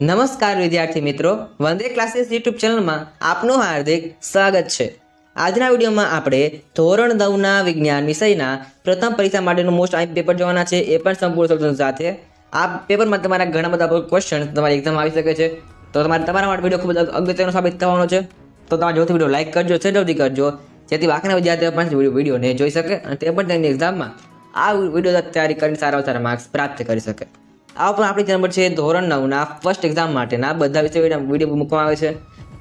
નમસ્કાર વિદ્યાર્થી મિત્રો, વંદે ક્લાસીસ યુટ્યુબ ચેનલમાં આપનું હાર્દિક સ્વાગત છે. આજના વિડીયોમાં આપણે ધોરણ નવના વિજ્ઞાન વિષયના પ્રથમ પરીક્ષા માટેનું મોસ્ટ આઈ પેપર જોવાના છે. એ પણ સંપૂર્ણ સોલ્યુશન સાથે આ પેપરમાં તમારા ઘણા બધા ક્વેશ્ચન તમારી એક્ઝામ આવી શકે છે. તો તમારે તમારા માટે વીડિયો ખૂબ જ અગત્યનો સાબિત થવાનો છે. તો તમારે જોથી વીડિયો લાઇક કરજો શેર જલ્દી કરજો. જેથી બાકીના વિદ્યાર્થીઓ પણ વિડીયોને જોઈ શકે અને તે પણ તેમની એક્ઝામમાં આ વીડિયો તૈયારી કરીને સારા સારા માર્ક્સ પ્રાપ્ત કરી શકે. આ પણ આપણી ચેનલ પર છે ધોરણ નવના ફર્સ્ટ એક્ઝામ માટેના બધા વિષય વીડિયો મૂકવામાં આવે છે.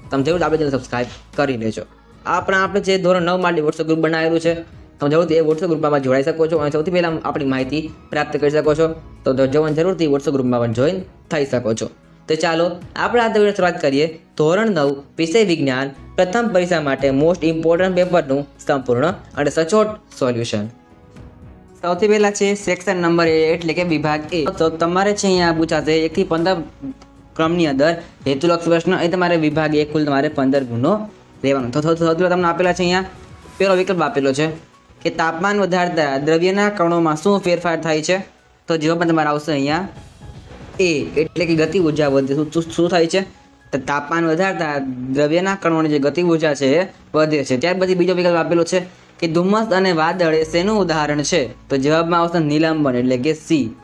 તમે જરૂર આપણી ચેનલ સબસ્ક્રાઇબ કરી લેજો. આ પણ આપણે જે ધોરણ નવ માટે વોટ્સઅપ ગ્રુપ બનાવેલું છે, તમે જરૂરથી એ વોટ્સઅપ ગ્રુપમાં જોડાઈ શકો છો અને સૌથી પહેલાં આપણી માહિતી પ્રાપ્ત કરી શકો છો. તો જવાન જરૂરથી વોટ્સઅપ ગ્રુપમાં પણ જોઈન થઈ શકો છો. તો ચાલો, આપણે આ વીડિયો શરૂઆત કરીએ. ધોરણ નવ, વિષય વિજ્ઞાન, પ્રથમ પરીક્ષા માટે મોસ્ટ ઇમ્પોર્ટન્ટ પેપરનું સંપૂર્ણ અને સચોટ સોલ્યુશન સૌથી પહેલા છે સેક્શન નંબર એ એટલે કે વિભાગ એ તો તમારે છે અહીંયા પૂછાશે એકથી પંદર ક્રમની અંદર હેતુલક્ષી પ્રશ્ન એ તમારે વિભાગ એ કુલ તમારે પંદર ગુનો લેવાનો. તો સૌથી તમને આપેલા છે અહીંયા પેલો વિકલ્પ આપેલો છે કે તાપમાન વધારતા દ્રવ્યના કણોમાં શું ફેરફાર થાય છે? તો જવાબમાં તમારે આવશે અહીંયા એ એટલે કે ગતિ ઊર્જા વધે શું થાય છે? તો તાપમાન વધારતા દ્રવ્યના કણોની જે ગતિ ઊર્જા છે, એ વધે છે. ત્યાર પછી બીજો વિકલ્પ આપેલો છે કે ધુમ્મસ અને વાદળ એ શેનું ઉદાહરણ છે? તો જવાબમાં આવશે નિલંબન, એટલે કે સી.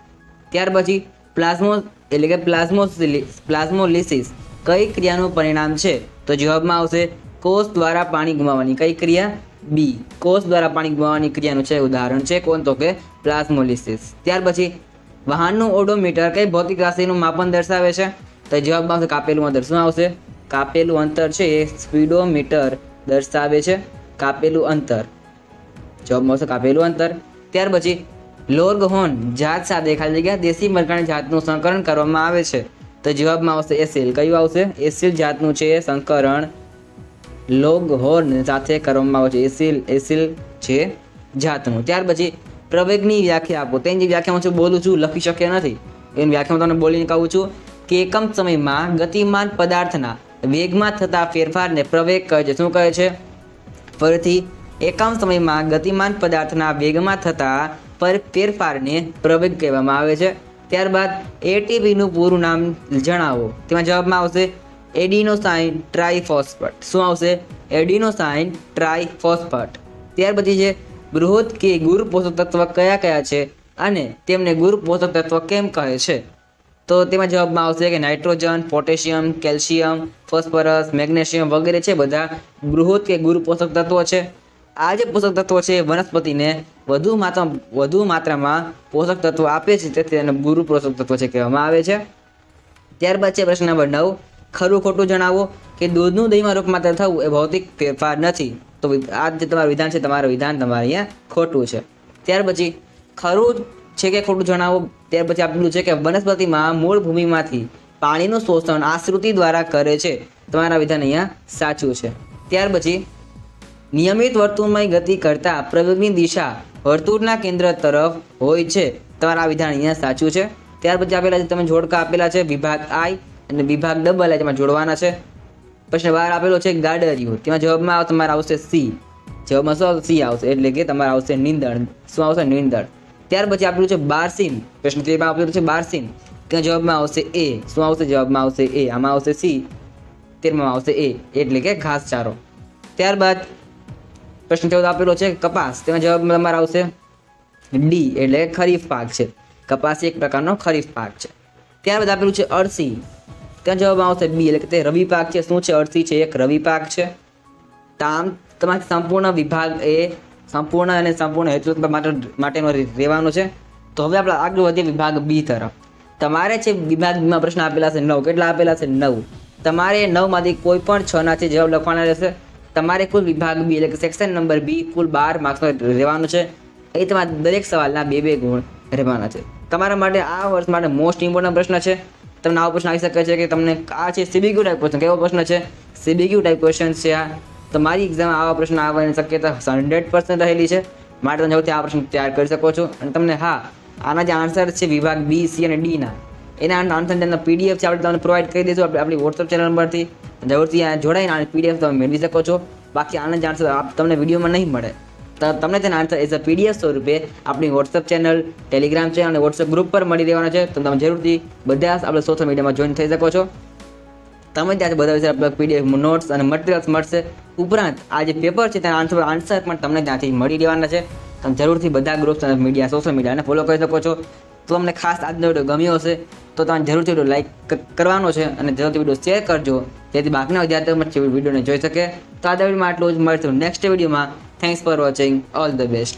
ત્યાર પછી પ્લાઝમો, એટલે કે પ્લાઝ્મોસિલિસ પ્લાઝમોલિસિસ કઈ ક્રિયાનું પરિણામ છે? તો જવાબમાં આવશે કોષ દ્વારા પાણી ગુમાવવાની કઈ ક્રિયા? બી. કોષ દ્વારા પાણી ગુમાવવાની ક્રિયાનું છે ઉદાહરણ છે કોણ? તો કે પ્લાઝમોલિસિસ. ત્યાર પછી વાહનનું ઓડોમીટર કઈ ભૌતિક રાશિનું માપન દર્શાવે છે? તો જવાબમાં આવશે કાપેલું અંતર. શું આવશે? કાપેલું અંતર છે એ સ્પીડોમીટર દર્શાવે છે. કાપેલું અંતર. આવશે કાપેલું અંતર. ત્યાર પછી લોર્ગહોર્ન જાત સાથે ખાલી જગ્યા દેશી મરઘાની જાતનું સંકરણ કરવામાં આવે છે. તો જવાબમાં આવશે એસિલ. કયું આવશે? એસિલ જાતનું છે સંકરણ. લોગ હોર્ન સાથે કરવામાં આવે છે. એસિલ એસિલ છે જાતનું. ત્યાર પછી, પ્રવેગની વ્યાખ્યા આપો. તેની જે વ્યાખ્યા હું બોલું છું, લખી શક્યા નથી. એની વ્યાખ્યા હું તમને બોલીને કહું છું કે એકમ સમયમાં ગતિમાન પદાર્થના વેગમાં થતા ફેરફારને પ્રવેગ કહે છે. શું કહે છે? ફરીથી એકમ સમયમાં ગતિમાન પદાર્થના વેગમાં થતા પર ફેરફારને પ્રવેગ કહેવામાં આવે છે. ત્યારબાદ એટીપીનું પૂરું નામ જણાવો. તેમાં જવાબમાં આવશે એડિનોસાઇન ટ્રાઇફોસ્ફેટ. શું આવશે? Adenosine triphosphate. ત્યાર પછી છે બૃહદ કે ગુરુ પોષક તત્વ કયા કયા છે અને તેમને ગુરુ પોષક તત્વ કેમ કહે છે? તો તેમાં જવાબમાં આવશે કે nitrogen, potassium, calcium, phosphorus, magnesium વગેરે છે બધા બૃહદ કે ગુરુ પોષક તત્વો છે. આ જે પોષક તત્વો છે, વનસ્પતિને વધુ માત્રા, વધુ માત્રામાં પોષક તત્વો આપે છે, તેથી તેને ગુરુ પોષક તત્વ છે કહેવામાં આવે છે. ત્યારબાદ છે પ્રશ્ન નંબર નવ. ખરું ખોટું જણાવો કે દૂધનું દહીંમાં રૂપમાત્ર થવું એ ભૌતિક ફેરફાર નથી. તો આ જે તમારું વિધાન છે, તમારું વિધાન તમારે અહીંયા ખોટું છે. ત્યાર પછી, ખરું છે કે ખોટું જણાવો? ત્યાર પછી આપેલું છે કે વનસ્પતિમાં મૂળ ભૂમિમાંથી પાણીનું શોષણ આશ્રુતિ દ્વારા કરે છે. તમારા વિધાન અહીંયા સાચું છે. ત્યાર પછી નિયમિત વર્તુળમય ગતિ કરતા પ્રવેગની દિશા વર્તુળના કેન્દ્ર તરફ હોય છે. તમારા વિધાન અહીંયા સાચું છે. ત્યાર પછી આપેલા છે તમે જોડકા આપેલા છે, વિભાગ આઈ અને વિભાગ ડબલ આઈ તેમાં જોડવાના છે. પ્રશ્ન બહાર આપેલો છે ગાડરિયું તેમાં જવાબમાં આવશે, તમારે આવશે સી. જવાબમાં શું આવશે? સી આવશે. એટલે કે તમારે આવશે નીંદણ. શું આવશે? નીંદણ. ત્યાર પછી આપેલું છે બારસીન. પ્રશ્ન તેમાં આપેલું છે બારસીન. ત્યાં જવાબમાં આવશે એ. શું આવશે? જવાબમાં આવશે એ. આમાં આવશે સી. તેરમાં આવશે એ. એટલે કે ઘાસચારો. ત્યારબાદ પ્રશ્ન ચૌદ આપેલો છે, કપાસ. તેનો જવાબમાં તમારા આવશે ડી એટલે ખરીફ પાક છે. કપાસ એક પ્રકારનો ખરીફ પાક છે. ત્યારબાદ આપેલું છે અળસી. ત્યાં જવાબ આવશે બી એટલે કે તે રવિ પાક છે. શું છે? અળસી છે, એક રવિ પાક છે. તામ તમારી સંપૂર્ણ વિભાગ એ સંપૂર્ણ અને સંપૂર્ણ હેતુ માટેનો રહેવાનો છે. તો હવે આપણે આગળ વધીએ વિભાગ બી તરફ. તમારે છે વિભાગ બીમાં પ્રશ્ન આપેલા છે નવ. કેટલા આપેલા છે? નવ. તમારે નવમાંથી કોઈ પણ છ ના છે જવાબ લખવાના રહેશે. તમારે કુલ વિભાગ બી, એટલે કે સેક્શન નંબર બી કુલ બાર માર્ક્સનો રહેવાનો છે. એ તમારે દરેક સવાલના બે બે ગુણ રહેવાના છે. તમારા માટે આ વર્ષ માટે મોસ્ટ ઇમ્પોર્ટન્ટ પ્રશ્ન છે. તમને આવો પ્રશ્ન આવી શકે છે કે તમને આ છે સીબીક્યુ ટાઈપ ક્વેશ્ચન કેવો પ્રશ્ન છે? સીબીક્યુ ટાઈપ ક્વેશ્ચન છે આ. તમારી એક્ઝામ આવા પ્રશ્ન આવવાની શક્યતા હંડ્રેડ પર્સન્ટ રહેલી છે. માટે તમે સૌથી આ પ્રશ્ન તૈયાર કરી શકો છો. અને તમને હા, આના જે આન્સર છે વિભાગ બી સી અને ડીના એના આન્સર તેમના પીડીએફ છે. આપણે તમને પ્રોવાઈડ કરી દઈશું આપણી વોટ્સઅપ ચેનલ પરથી. જરૂરથી જોડાઈને આ પીડીએફ તમે મેળવી શકો છો. બાકી આને જ આન્સર તમને વિડીયોમાં નહીં મળે. તો તમને તેના આન્સર એઝ અ પીડીએફ સ્વરૂપે આપણી વોટ્સઅપ ચેનલ ટેલિગ્રામ ચેનલ અને વોટ્સઅપ ગ્રુપ પર મળી રહેવાના છે. તો તમે જરૂરથી બધા આપણે સોશિયલ મીડિયામાં જોઈન થઈ શકો છો. તમે ત્યાંથી બધા વિશે આપણે પીડીએફ નોટ્સ અને મટીરિયલ્સ મળશે. ઉપરાંત આ જે પેપર છે તેના આન્સર આન્સર પણ તમને ત્યાંથી મળી રહેવાના છે. તમે જરૂરથી બધા ગ્રુપ્સ અને મીડિયા સોશિયલ મીડિયાને ફોલો કરી શકો છો. તો તમને ખાસ આજનો વીડિયો ગમ્યો હશે, તો તમે જરૂરથી વીડિયો લાઈક કરવાનો છે અને જરૂરથી વીડિયો શેર કરજો. જેથી બાકીના વિદ્યાર્થીઓ વિડીયોને જોઈ શકે. તો આ વિડીયોમાં આટલું જ. મળશું નેક્સ્ટ વિડીયોમાં. Thanks for watching all the best